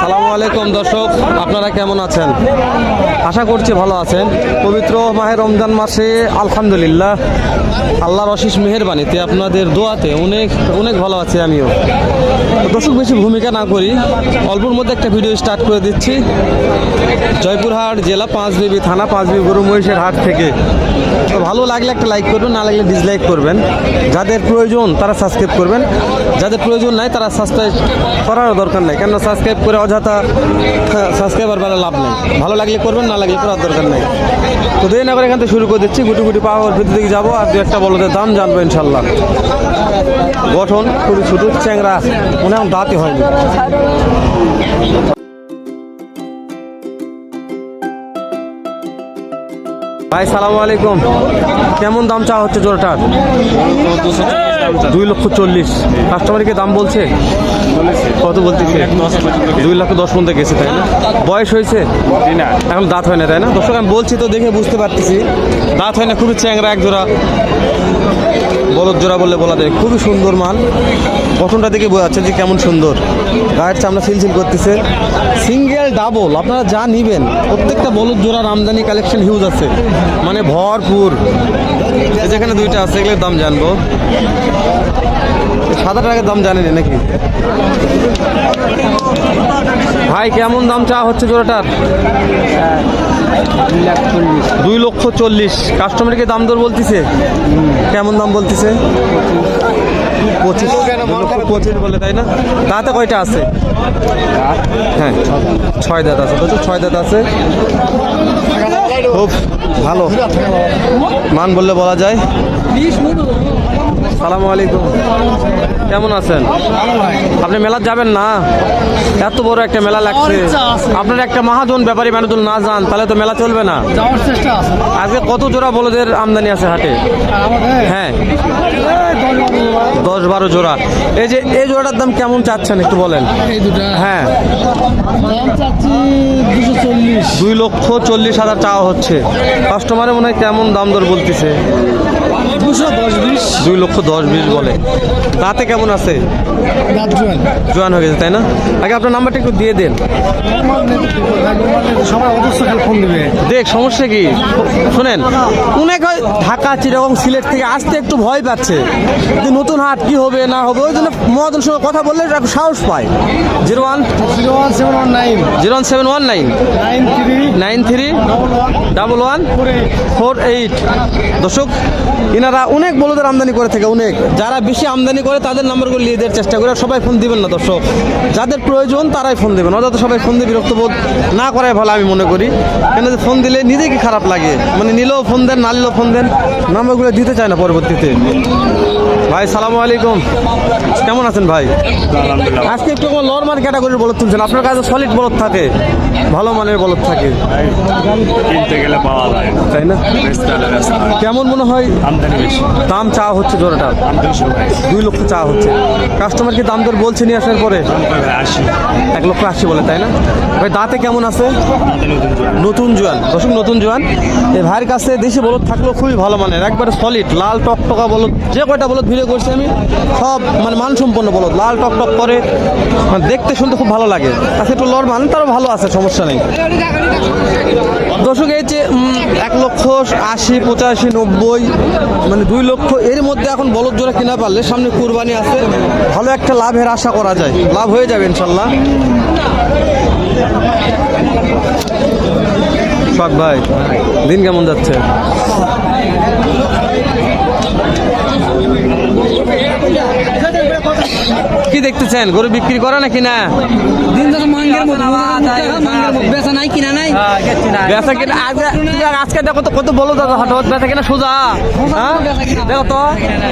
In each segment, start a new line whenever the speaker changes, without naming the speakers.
সালামু আলাইকুম, দর্শক। আপনারা কেমন আছেন? আশা করছি ভালো আছেন। পবিত্র মাহে রমজান মাসে আলহামদুলিল্লাহ। আল্লাহর অশেষ মেহেরবানিতে আপনাদের দোয়াতে অনেক অনেক ভালো আছি আমিও। দর্শক, বেশি ভূমিকা না করি, অল্পর মধ্যে একটা ভিডিও স্টার্ট করে দিচ্ছি। জয়পুরহাট জেলা পাঁচ পাঁচবিবি থানা, পাঁচ পাঁচবিবি গরু মহিষের হাট থেকে। তো ভালো লাগলে একটা লাইক করবেন, না লাগলে ডিসলাইক করবেন। যাদের প্রয়োজন তারা সাবস্ক্রাইব করবেন। যাদের প্রয়োজন নাই তারা সাবস্ক্রাইব করারও দরকার নাই। কেননা সাবস্ক্রাইব করে অযথা সাবস্ক্রাইবার বেলা লাভ নেই। ভালো লাগলে করবেন, না লাগলে করার দরকার নেই। তো দেরি না করে এখান থেকে শুরু করে দিচ্ছি। গুটি গুটি পাওয়ার ভিতর দিকে যাব, আর দু একটা বলদের দাম জানব ইনশাল্লাহ গঠন খুবই ছোটো চ্যাংরা মনে হয় দাঁতই হয়নি ভাই সালাম আলাইকুম কেমন দাম চা হচ্ছে জোরটার দুই লক্ষ চল্লিশ কাস্টমারকে দাম বলছে কত বলতেছে দুই লক্ষ দশ পর্যন্ত গেছে তাই না? বয়স হয়েছে? এখন দাঁত হয় না তাই না? দর্শক আমি বলছি তো দেখে বুঝতে পারতেছি। দাঁত হয় না খুবই চ্যাংরা এক জোড়া। বলদ জোড়া বললে বলা যায় খুবই সুন্দর মাল। গঠনটা দেখে বোঝা যাচ্ছে যে কেমন সুন্দর। গায়ের চামড়া সিলসিল করতেছে। সিঙ্গেল ডাবল আপনারা যা নিবেন প্রত্যেকটা বলদ জোড়ার আমদানি কালেকশন হিউজ আছে। মানে ভরপুর। যেখানে দুইটা আছে এগুলোর দাম জানব। সাদা টাকার দাম জানেন নাকি? ভাই, কেমন দাম চা হচ্ছে জোড়াটার? দুই লক্ষ চল্লিশ। কাস্টমারকে দাম দর বলতেছে? কেমন দাম বলতেছে? পঁচিশ। বলে, তাই না? তাতে কয়টা আছে? হ্যাঁ ছয় দাঁত আছে। ছয় দাঁত আছে। খুব ভালো। মান বললে বলা যায়। সালামু আলাইকুম। কেমন আছেন? আপনি মেলা যাবেন না? এত বড় একটা মেলা লাগছে। আপনার একটা মহাজন ব্যাপারী মানুষজন না যান তাহলে তো মেলা চলবে না। আজকে কত জোড়া বলদের আমদানি আছে হাটে? হ্যাঁ।
দশ বারো জোড়া।
এই যে এই জোড়াটার দাম কেমন চাচ্ছেন একটু বলেন? হ্যাঁ। দুই লক্ষ চল্লিশ হাজার চাওয়া হচ্ছে। কাস্টমারে মনে হয় কেমন দাম দর বলতেছে?
দুশো দশ বিশ।
দুই লক্ষ দশ বিশ বলে। তাতে কেমন আছে?
দাঁত জোয়ান।
জোয়ান হয়ে গেছে তাই না? আগে আপনার নাম্বারটা একটু দিয়ে দেন। দেখ সমস্যা কি? শোনেন অনেক হয় ঢাকা চিরকম সিলেট থেকে আসতে একটু ভয় পাচ্ছে। যে নতুন হাট কি হবে না হবে ওই জন্য মহাজনের সঙ্গে কথা বললে একটু সাহস পায়। Zero one?
Zero one seven one nine.
Zero one seven one nine?
Nine three.
Nine three?
Double one. Four eight.
দর্শক ইনারা অনেক বলদের আমদানি করে থাকে অনেক। যারা বেশি আমদানি করে তাদের নাম্বারগুলো নিয়ে দেওয়ার চেষ্টা করে সবাই ফোন দিবেন না দর্শক। যাদের প্রয়োজন তারাই ফোন দেবেন অযথা সবাই ফোন দিয়ে বিরক্ত বোধ না করাই ভালো আমি মনে করি। কেন যে ফোন দিলে নিজেকে খারাপ লাগে মানে নিলেও ফোন দেন না নিলেও ফোন দেন নাম্বারগুলো দিতে চায় না পরবর্তীতে। ভাই সালামু আলাইকুম। কেমন আছেন ভাই? আজকে একটু নর্মাল ক্যাটাগরির বলদ তুলছেন আপনার কাছে সলিড বলদ থাকে ভালো মানের বলদ থাকে।
কিনতে গেলে পাওয়া যায়।
তাই না। কেমন মনে হয়? দাম চাওয়া হচ্ছে
ভাই
দুই লক্ষ চাওয়া হচ্ছে। কাস্টমার কি দাম দর বলছে নিয়ে আসার পরে? এক লক্ষ আশি বলে তাই না? ভাই দাঁতে কেমন আছে?
নতুন
জোয়ান। দর্শক নতুন জোয়ান। এই ভাইয়ের কাছে দেশি বলদ থাকলেও খুবই ভালো মানের। একবারে সলিড লাল টকটকা বলদ যে কয়টা বলদ ভিডিও করছি আমি সব মানে মানসম্পন্ন বলদ। লাল টকটক করে মানে দেখতে শুনতে খুব ভালো লাগে। আচ্ছা একটু নর্মাল তারও ভালো আছে সমস্যা নেই। দর্শক এই যে এক লক্ষ আশি পঁচাশি নব্বই মানে দুই লক্ষ এর মধ্যে এখন বলদ জোড়া কিনা পারলে সামনে কুরবানি আছে, ভালো একটা লাভের আশা করা যায়। লাভ হয়ে যাবে ইনশাল্লাহ। শখ ভাই, দিন কেমন যাচ্ছে? কি দেখতেছেন? গরু বিক্রি করে নাকি না?
দিন যত মাঙ্গের মতো মাঙ্গের মতো। বেচা নাই কিনা নাই?
বেচা কিনা আজকে আজকে দেখো তো কত বলদ হঠাৎ বেচা কিনা সোজা। হ্যাঁ? দেখো তো।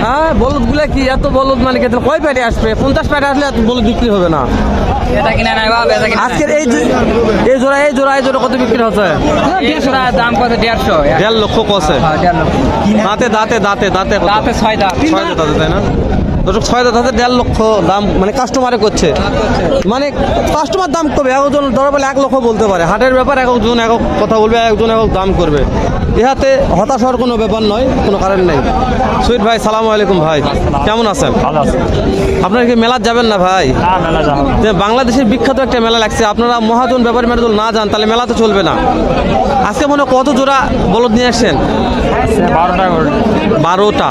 হ্যাঁ বলদগুলা কি? এত বলদ মানে কি? কয় প্যাটে আসবে? পঞ্চাশ প্যাটে আসলে এত বলদ বিক্রি হবে না। আজকের এই এই জোড়া এই জোড়া এই জোড়া কত বিক্রি হচ্ছে?
দাম কত? দেড়শো।
দেড় লক্ষ কষে।
হ্যাঁ,
দাঁতে দাঁতে দাঁতে? দাঁতে
ছয় দাঁত।
ছয় দাঁত তাই না? দর্শক ছয় দাঁত আছে দেড় লক্ষ দাম মানে কাস্টমারে করছে। মানে কাস্টমার দাম করবে একজন ধরো বলে এক লক্ষ বলতে পারে। হাটের ব্যাপার এক একজন এক কথা বলবে একজন এক দাম করবে। ইহাতে হতাশ হওয়ার কোনো ব্যাপার নয় কোনো কারণ নেই। সুইট ভাই সালাম আলাইকুম ভাই। কেমন আছেন? আপনারা কি মেলা যাবেন না ভাই? বাংলাদেশের বিখ্যাত একটা মেলা লাগছে। আপনারা মহাজন ব্যাপারী মেলা যদি না যান তাহলে মেলা তো চলবে না। আজকে মনে হয় কত জোড়া বলদ নিয়ে আসছেন?
বারোটা
বারোটা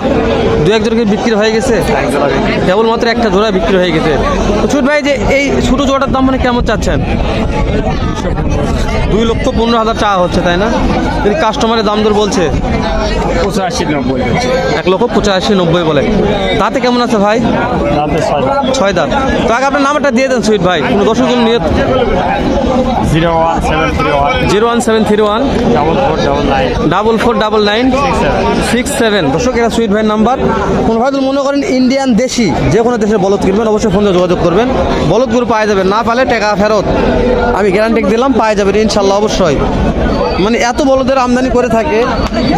দু এক জোড়া কি বিক্রি হয়ে গেছে? কেবলমাত্র একটা জোড়া বিক্রি হয়ে গেছে। ছোট ভাই যে এই ছোটো জোড়াটার দাম মানে কেমন চাচ্ছেন? দুই লক্ষ পনেরো হাজার টাকা হচ্ছে তাই না? যদি কাস্টমারের দাম দর বলছে।
পঁচাশি নব্বই
এক লক্ষ পঁচাশি নব্বই বলে। তাতে কেমন আছে ভাই?
ছয়
দাঁত। তো আগে আপনার নাম্বারটা দিয়ে দেন সুইট ভাই। কোনো দর্শক জন নিয়ে
zero one seven three one.
Zero one seven three one.
Double four double nine.
Double four double nine six seven. দর্শক এটা সুইট ভাইয়ের নাম্বার। কোনো ভাই মনে করেন ইন্ডিয়ান দেশি যে কোনো দেশের বলদ কিনবেন অবশ্যই ফোনে যোগাযোগ করবেন। বলদগুলো পাওয়া যাবে না পালে টাকা ফেরত। আমি গ্যারান্টি দিলাম পাওয়া যাবেন ইনশাল্লাহ অবশ্যই। মানে এত বলদের আমদানি করে থাকে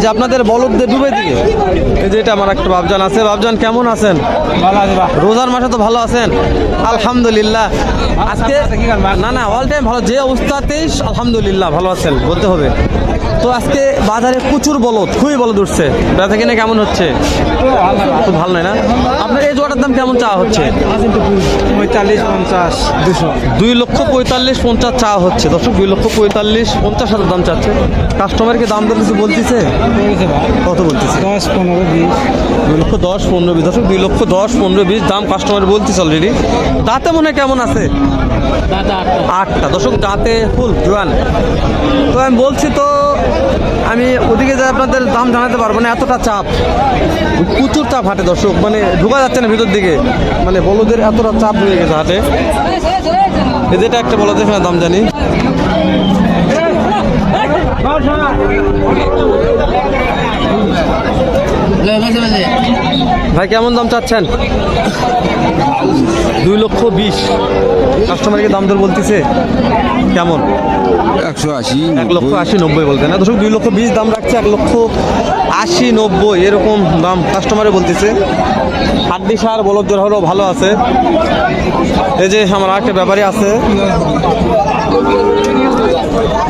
যে আপনাদের বলদদের ডুবে দিয়ে এই যে এটা আমার একটা বাবজান আছে। বাবজান কেমন আছেন? রোজার মাসে তো ভালো আছেন। আলহামদুলিল্লাহ। আজকে না না অল টাইম ভালো। যে অবস্থাতেই আলহামদুলিল্লাহ ভালো আছেন বলতে হবে। তো আজকে বাজারে প্রচুর বলদ খুবই বলদ উঠছে। বেচা কিনে কেমন হচ্ছে? খুব ভালো নয় না? আপনার এই জোয়াটার দাম কেমন চাওয়া হচ্ছে?
পঁয়তাল্লিশ পঞ্চাশ দুশো।
দুই লক্ষ পঁয়তাল্লিশ পঞ্চাশ চাওয়া হচ্ছে। দর্শক দুই লক্ষ পঁয়তাল্লিশ পঞ্চাশ হাজার দাম চাচ্ছে। কাস্টমারকে দাম দর কিছু বলতেছে? কত বলতেছে?
দশ পনেরো বিশ।
দুই লক্ষ দশ পনেরো বিশ। দশক দুই লক্ষ দশ পনেরো বিশ দাম কাস্টমার বলতেছে অলরেডি দাঁতে মনে কেমন আছে? আটটা। দশক দাঁতে ফুল, জোয়ান। তো আমি বলছি তো, আমি ওদিকে যে আপনাদের দাম জানাতে পারব না, এতটা চাপ। প্রচুর চাপ হাটে, দর্শক। মানে ঢোকা যাচ্ছে না ভিতর দিকে। মানে বলদের এতটা চাপ হয়ে গেছে হাটে। যেটা একটা বলদের এখানে দাম জানি। ভাই, কেমন দাম চাচ্ছেন? দুই লক্ষ বিশ। কাস্টমারকে দাম দর বলতেছে কেমন?
একশো আশি
এক লক্ষ আশি নব্বই বলতে না? দর্শক দুই লক্ষ বিশ দাম রাখছে এক লক্ষ আশি নব্বই এরকম দাম কাস্টমারে বলতেছে। হাড্ডি সার বলদ জোর হলেও ভালো আছে। এই যে আমার একটা ব্যাপারই আছে।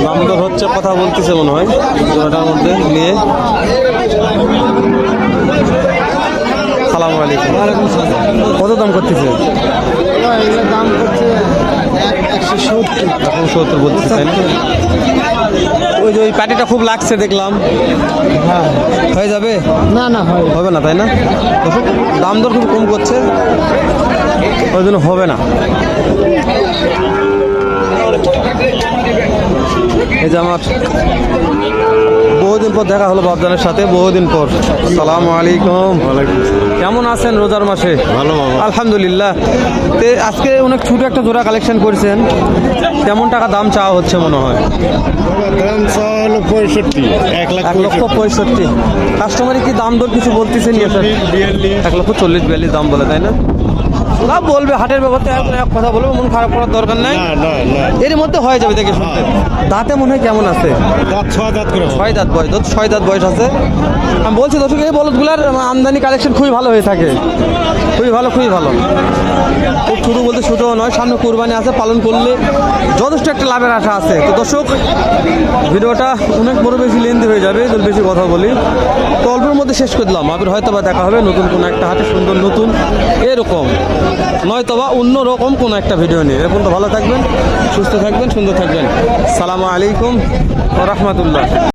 দাম দর হচ্ছে কথা বলতেছে মনে হয় জোড়াটার মধ্যে নিয়ে। সালাম আলাইকুম। কত দাম করতেছে?
দাম করছে একশো সত্তর
এখন সত্তর বলতেছে তাই না? ওই যে ওই প্যাটিটা খুব লাগছে দেখলাম।
হ্যাঁ
হয়ে যাবে?
না না
হবে না তাই না? দাম দর খুব কম করছে। ওই জন্য হবে না। এই যে আমার পর দেখা হলো বাবজানের সাথে বহুদিন পর। সালাম আলাইকুম। কেমন আছেন রোজার মাসে?
ভালো
আলহামদুলিল্লাহ। তে আজকে অনেক ছোট একটা জোড়া কালেকশন করেছেন। কেমন টাকা দাম চাওয়া হচ্ছে মনে হয়?
দাম হলো পঁয়ষট্টি এক লাখ
লক্ষ পঁয়ষট্টি। কাস্টমারে কি দাম দর কিছু বলতেছে নিয়ে স্যার এক লক্ষ চল্লিশ বিয়াল্লিশ দাম বলে তাই না? না বলবে হাটের এক কথা বলবে মন খারাপ করার দরকার নাই। এর মধ্যে হয়ে যাবে দেখে শুনতে। দাঁতে মনে হয় কেমন আছে?
ছয় দাঁত করে
ছয় দাঁত বয়স ছয় দাঁত বয়স আছে। আমি বলছি দর্শক এই বলদগুলার আমদানি কালেকশন খুবই ভালো হয়ে থাকে। খুবই ভালো খুবই ভালো। খুব ছোটো বলতে ছোটো নয় সামনে কোরবানি আছে পালন করলে যথেষ্ট একটা লাভের আশা আছে। তো দর্শক ভিডিওটা অনেক বড় বেশি লেন্দি হয়ে যাবে যদি বেশি কথা বলি। তো অল্পের মধ্যে শেষ করে দিলাম। আবার হয়তো বা দেখা হবে নতুন কোনো একটা হাটে সুন্দর নতুন এরকম। নয়তো বা অন্য রকম কোনো একটা ভিডিও নিয়ে। এখন তো ভালো থাকবেন, সুস্থ থাকবেন, সুন্দর থাকবেন। সালামু আলাইকুম রহমতুল্লাহ।